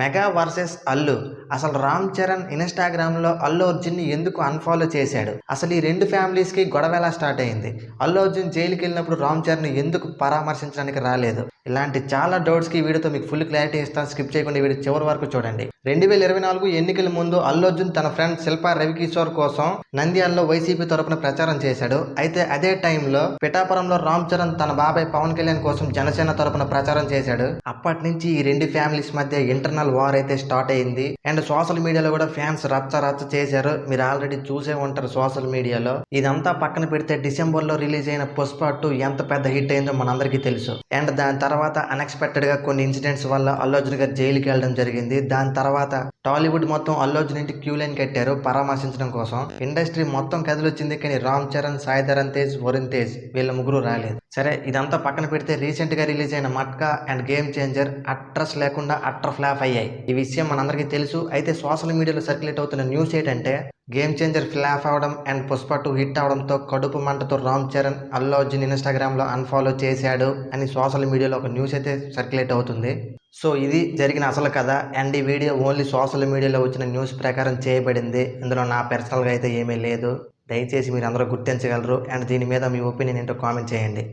Mega versus Allu. అసలు రామ్ చరణ్ ఇన్స్టాగ్రామ్లో అల్లు అర్జున్ని ఎందుకు అన్ఫాలో చేశాడు? అసలు ఈ రెండు ఫ్యామిలీస్కి గొడవ ఎలా స్టార్ట్ అయింది? అల్లు అర్జున్ జైలుకి వెళ్ళినప్పుడు రామ్ చరణ్ ఎందుకు పరామర్శించడానికి రాలేదు? ఇలాంటి చాలా డౌట్స్కి వీడితో వీడియోతో మీకు ఫుల్ క్లారిటీ ఇస్తాను. స్కిప్ చేయకుండా వీడియో చివరి వరకు చూడండి. రెండు వేల ఇరవై నాలుగు ఎన్నికల ముందు అల్లు అర్జున్ తన ఫ్రెండ్ శిల్పా రవికిషోర్ కోసం నంద్యాలలో వైసీపీ తరపున ప్రచారం చేశాడు. అయితే అదే టైంలో పిఠాపురంలో రామ్ చరణ్ తన బాబాయ్ పవన్ కళ్యాణ్ కోసం జనసేన తరపున ప్రచారం చేశాడు. అప్పటి నుంచి ఈ రెండు ఫ్యామిలీస్ మధ్య ఇంటర్నల్ వార్ అయితే స్టార్ట్ అయింది. అండ్ సోషల్ మీడియాలో కూడా ఫ్యాన్స్ రచ్చ రచ్చ చేశారు. మీరు ఆల్రెడీ చూసే ఉంటారు సోషల్ మీడియాలో ఇదంతా పక్కన పెడితే డిసెంబర్లో రిలీజ్ అయిన పుష్ప టూ ఎంత పెద్ద హిట్ అయిందో మనందరికీ తెలుసు. అండ్ దాని తర్వాత అన్ఎక్స్పెక్టెడ్గా కొన్ని ఇన్సిడెంట్స్ వల్ల అల్లు అర్జున్ గారు జైలుకి వెళ్ళడం జరిగింది. దాని తర్వాత టాలీవుడ్ మొత్తం అల్లు అర్జున్ ఇంటి క్యూ లైన్ కట్టారు పరామర్శించడం కోసం. ఇండస్ట్రీ మొత్తం కదిలొచ్చింది కానీ రామ్ చరణ్ సాయి ధరన్ తేజ్ వరుణ్ తేజ్ వీళ్ళ ముగ్గురు రాలేదు. సరే ఇదంతా పక్కన పెడితే రీసెంట్గా రిలీజ్ అయిన మట్కా అండ్ గేమ్ చేంజర్ అట్రస్ లేకుండా అట్ర ఫ్లాప్ అయ్యాయి. ఈ విషయం మనందరికీ తెలుసు. అయితే సోషల్ మీడియాలో సర్క్యులేట్ అవుతున్న న్యూస్ ఏంటంటే గేమ్ చేంజర్ ఫ్లాప్ అవడం అండ్ పుష్ప టూ హిట్ అవడంతో కడుపు మంటతో రామ్ చరణ్ అల్లు అర్జున్ ఇన్స్టాగ్రామ్లో అన్ఫాలో చేశాడు అని సోషల్ మీడియాలో ఒక న్యూస్ అయితే సర్క్యులేట్ అవుతుంది. సో ఇది జరిగిన అసలు కథ అండ్ ఈ వీడియో ఓన్లీ సోషల్ మీడియాలో వచ్చిన న్యూస్ ప్రకారం చేయబడింది. ఇందులో నా పర్సనల్గా అయితే ఏమీ లేదు. దయచేసి మీరు అందరూ గుర్తించగలరు అండ్ దీని మీద మీ ఒపీనియన్ ఏంటో కామెంట్ చేయండి.